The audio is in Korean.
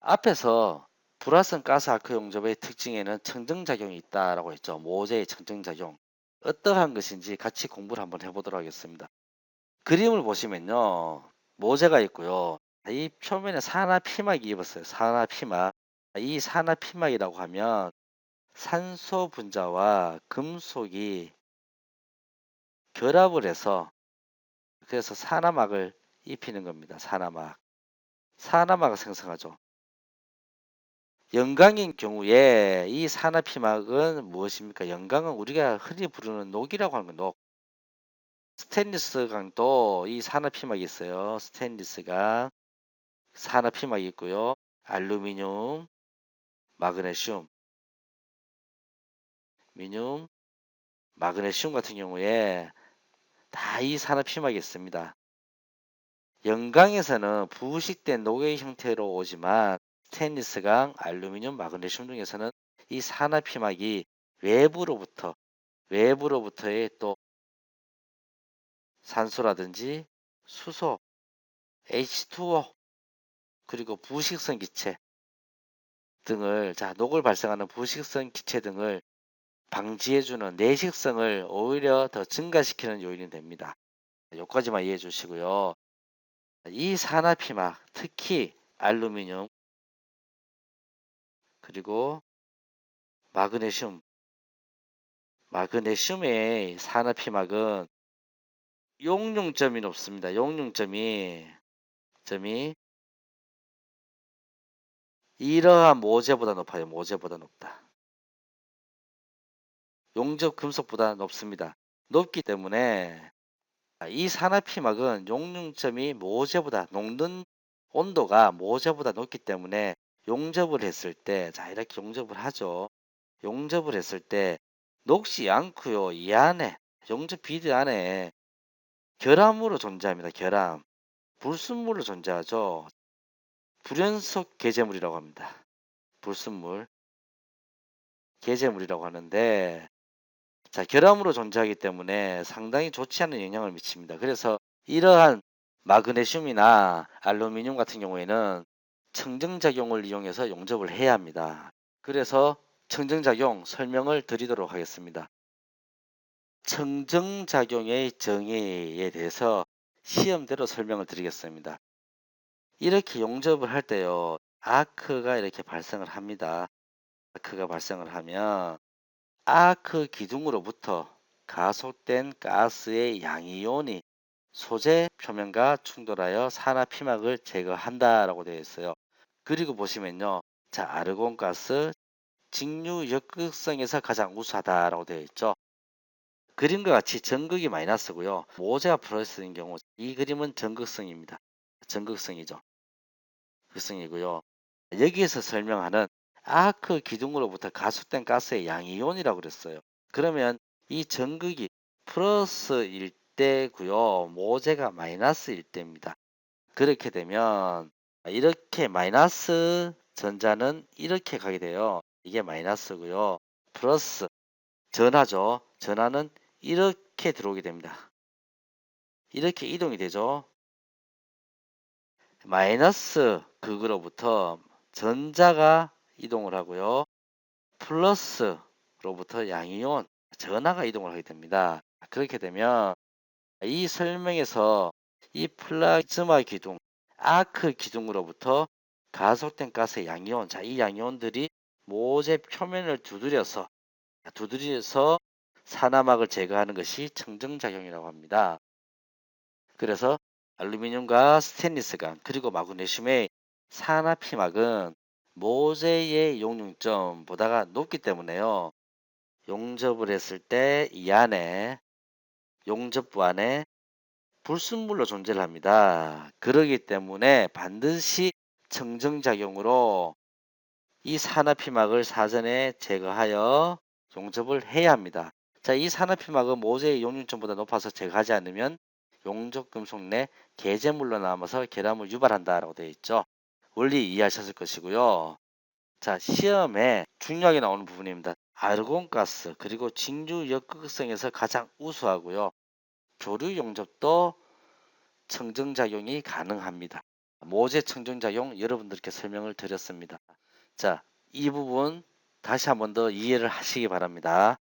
앞에서 불화성 가스 아크 용접의 특징에는 청정작용이 있다라고 했죠. 모재의 청정작용. 어떠한 것인지 같이 공부를 한번 해보도록 하겠습니다. 그림을 보시면요. 모재가 있고요. 이 표면에 산화 피막이 입었어요. 산화 피막. 이 산화 피막이라고 하면 산소 분자와 금속이 결합을 해서 그래서 산화막을 입히는 겁니다. 산화막. 산화막을 생성하죠. 영광인 경우에 이 산화피막은 무엇입니까? 영광은 우리가 흔히 부르는 녹이라고 하는 거 녹. 스테인리스 강도 이 산화피막이 있어요. 스테인리스가 산화피막이 있고요. 알루미늄, 마그네슘, 미늄, 마그네슘 같은 경우에 다 이 산화피막이 있습니다. 영광에서는 부식된 녹의 형태로 오지만 스테인리스강, 알루미늄, 마그네슘 중에서는 이 산화피막이 외부로부터 외부로부터의 또 산소라든지 수소, H2O 그리고 부식성 기체 등을 자 녹을 발생하는 부식성 기체 등을 방지해주는 내식성을 오히려 더 증가시키는 요인이 됩니다. 여기까지만 이해해 주시고요. 이 산화피막 특히 알루미늄 그리고 마그네슘 마그네슘의 산화피막은 용융점이 높습니다. 용융점이 점이 이러한 모재보다 높아요. 모재보다 높다. 용접 금속보다 높습니다. 높기 때문에 이 산화피막은 용융점이 모재보다 녹는 온도가 모재보다 높기 때문에 용접을 했을 때, 자, 이렇게 용접을 하죠. 용접을 했을 때, 녹지 않고요. 이 안에, 용접 비드 안에 결함으로 존재합니다. 결함. 불순물로 존재하죠. 불연속 계제물이라고 합니다. 불순물. 계제물이라고 하는데, 자, 결함으로 존재하기 때문에 상당히 좋지 않은 영향을 미칩니다. 그래서 이러한 마그네슘이나 알루미늄 같은 경우에는 청정작용을 이용해서 용접을 해야 합니다. 그래서 청정작용 설명을 드리도록 하겠습니다. 청정작용의 정의에 대해서 시험대로 설명을 드리겠습니다. 이렇게 용접을 할 때요. 아크가 이렇게 발생을 합니다. 아크가 발생을 하면 아크 기둥으로부터 가속된 가스의 양이온이 소재 표면과 충돌하여 산화 피막을 제거한다라고 되어 있어요. 그리고 보시면요. 자, 아르곤가스 직류 역극성에서 가장 우수하다라고 되어 있죠. 그림과 같이 전극이 마이너스고요. 모재가 플러스인 경우 이 그림은 전극성입니다. 전극성이죠. 극성이고요. 여기에서 설명하는 아크 기둥으로부터 가속된 가스의 양이온이라고 그랬어요. 그러면 이 전극이 플러스일 때고요. 모재가 마이너스일 때입니다. 그렇게 되면 이렇게 마이너스 전자는 이렇게 가게 돼요. 이게 마이너스고요. 플러스 전하죠. 전하는 이렇게 들어오게 됩니다. 이렇게 이동이 되죠. 마이너스 극으로부터 전자가 이동을 하고요. 플러스로부터 양이온 전하가 이동을 하게 됩니다. 그렇게 되면 이 설명에서 이 플라즈마 기둥, 아크 기둥으로부터 가속된 가스의 양이온, 자, 이 양이온들이 모재 표면을 두드려서 두드려서 산화막을 제거하는 것이 청정작용이라고 합니다. 그래서 알루미늄과 스테인리스강 그리고 마그네슘의 산화피막은 모재의 용융점보다가 높기 때문에요. 용접을 했을 때 이 안에 용접부 안에 불순물로 존재를 합니다. 그러기 때문에 반드시 청정작용으로 이 산화피막을 사전에 제거하여 용접을 해야 합니다. 자, 이 산화피막은 모재의 용융점보다 높아서 제거하지 않으면 용접금속 내 계제물로 남아서 결함을 유발한다라고 되어 있죠. 원리 이해하셨을 것이고요. 자, 시험에 중요하게 나오는 부분입니다. 아르곤가스 그리고 직류 역극성에서 가장 우수하고요. 조류 용접도 청정작용이 가능합니다. 모재 청정작용 여러분들께 설명을 드렸습니다. 자, 이 부분 다시 한 번 더 이해를 하시기 바랍니다.